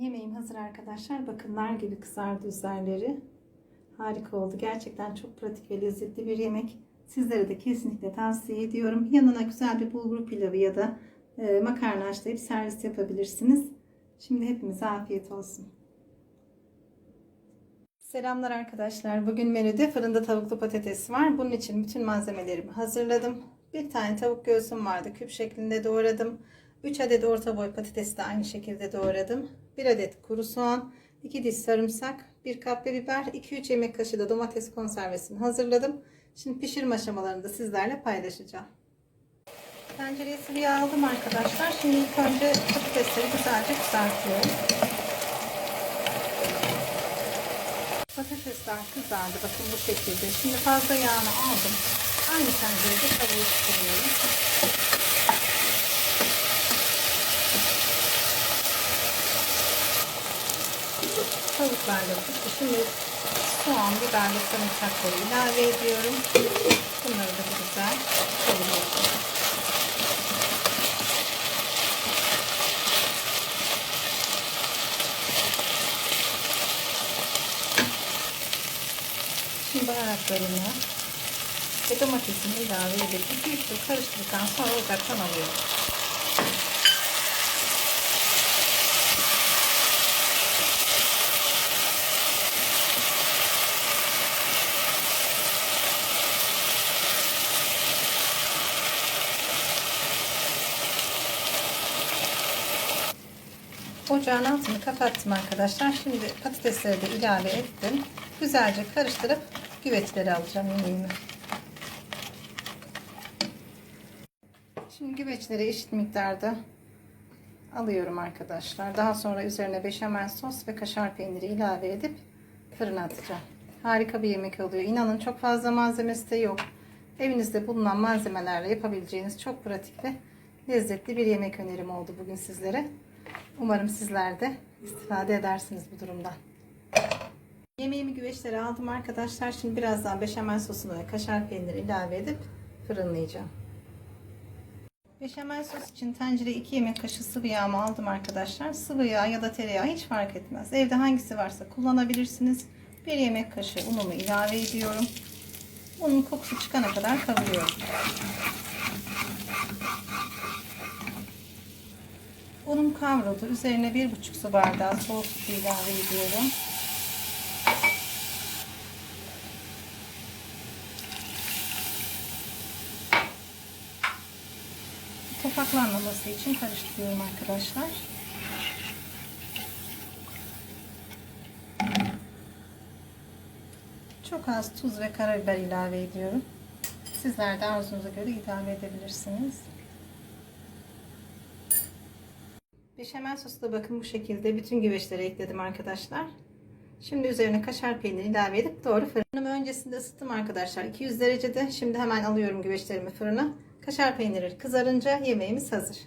Yemeğim hazır arkadaşlar. Bakın nar gibi kızardı üzerleri. Harika oldu. Gerçekten çok pratik ve lezzetli bir yemek. Sizlere de kesinlikle tavsiye ediyorum. Yanına güzel bir bulgur pilavı ya da e, makarna haşlayıp servis yapabilirsiniz. Şimdi hepimize afiyet olsun. Selamlar arkadaşlar. Bugün menüde fırında tavuklu patates var. Bunun için bütün malzemelerimi hazırladım. Bir tane tavuk göğsüm vardı. Küp şeklinde doğradım. 3 adet orta boy patatesi de aynı şekilde doğradım. 1 adet kuru soğan, 2 diş sarımsak, 1 kapya biber, 2-3 yemek kaşığı da domates konservesini hazırladım. Şimdi pişirme aşamalarını da sizlerle paylaşacağım. Tencereye sıvı yağ aldım arkadaşlar. Şimdi ilk önce patatesleri güzelce kızartıyorum. Patatesler kızardı. Bakın bu şekilde. Şimdi fazla yağını aldım. Aynı tencerede tavuğu pişiriyorum. Tavuklar da pişti. Şimdi soğan, biber ve sarımsakları ilave ediyorum. Bunları da güzel kavuruyorum. Şimdi baharatlarını ve domatesini ilave edip bir tur karıştırdıktan sonra ocaktan alıyorum. Ocağın altını kapattım arkadaşlar. Şimdi patatesleri de ilave ettim. Güzelce karıştırıp güveçleri alacağım yemeğimi. Şimdi güveçleri eşit miktarda alıyorum arkadaşlar. Daha sonra üzerine beşamel sos ve kaşar peyniri ilave edip fırına atacağım. Harika bir yemek oluyor. İnanın çok fazla malzemesi de yok. Evinizde bulunan malzemelerle yapabileceğiniz çok pratik ve lezzetli bir yemek önerim oldu bugün sizlere. Umarım sizler de istifade edersiniz bu durumdan. Yemeğimi güveçlere aldım arkadaşlar. Şimdi birazdan beşamel sosunu ve kaşar peyniri ilave edip fırınlayacağım. Beşamel sos için tencereye 2 yemek kaşığı sıvı yağımı aldım arkadaşlar. Sıvı yağ ya da tereyağı hiç fark etmez. Evde hangisi varsa kullanabilirsiniz. 1 yemek kaşığı unumu ilave ediyorum. Unun kokusu çıkana kadar kavuruyorum. Unum kavruldu. Üzerine 1,5 su bardağı soğuk su ilave ediyorum. Topaklanmaması için karıştırıyorum arkadaşlar. Çok az tuz ve karabiber ilave ediyorum. Sizler de arzunuza göre ilave edebilirsiniz. Beşamel sosu da bakın bu şekilde bütün güveçlere ekledim arkadaşlar. Şimdi üzerine kaşar peyniri ilave edip doğru fırınımı öncesinde ısıttım arkadaşlar. 200 derecede. Şimdi hemen alıyorum güveçlerimi fırına. Kaşar peyniri kızarınca yemeğimiz hazır.